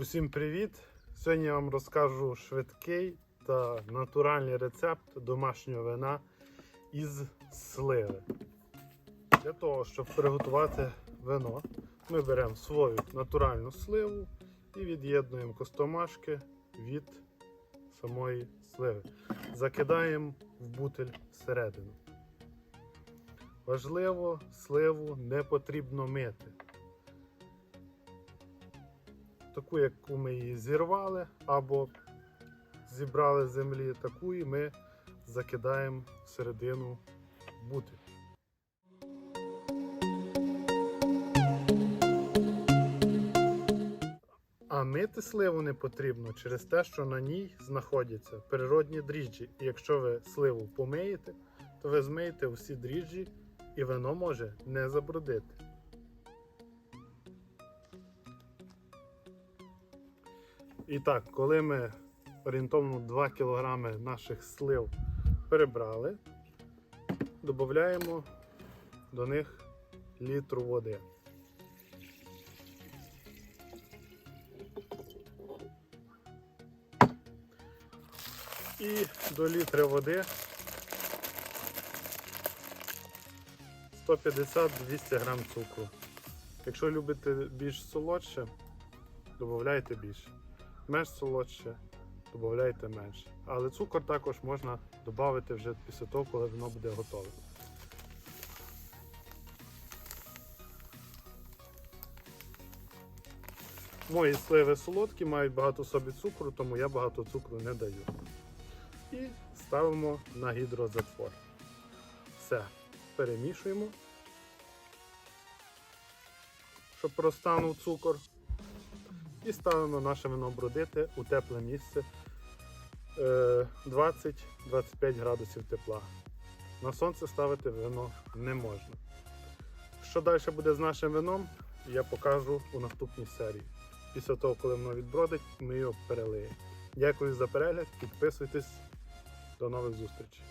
Усім привіт! Сьогодні я вам розкажу швидкий та натуральний рецепт домашнього вина із сливи. Для того, щоб приготувати вино, ми беремо свою натуральну сливу і від'єднуємо костомашки від самої сливи. Закидаємо в бутиль всередину. Важливо, сливу не потрібно мити таку, яку ми її зірвали або зібрали з землі, таку і ми закидаємо всередину бутиль. А мити сливу не потрібно через те, що на ній знаходяться природні дріжджі. І якщо ви сливу помиєте, то ви змиєте всі дріжджі і вино може не забрудити. І так, коли ми орієнтовно 2 кг наших слив перебрали, додаємо до них літру води. І до літра води 150-200 грам цукру. Якщо любите більш солодше, додайте більше менш солодше, додайте менше. Але цукор також можна додати вже після того, коли воно буде готове. Мої сливи солодкі, мають багато собі цукру, тому я багато цукру не даю. І ставимо на гідрозатвор. Все, перемішуємо, щоб розтанув цукор. І ставимо наше вино бродити у тепле місце е, 20-25 градусів тепла. На сонце ставити вино не можна. Що далі буде з нашим вином, я покажу у наступній серії. Після того, коли воно відбродить, ми його перелиємо. Дякую за перегляд, підписуйтесь, до нових зустрічей.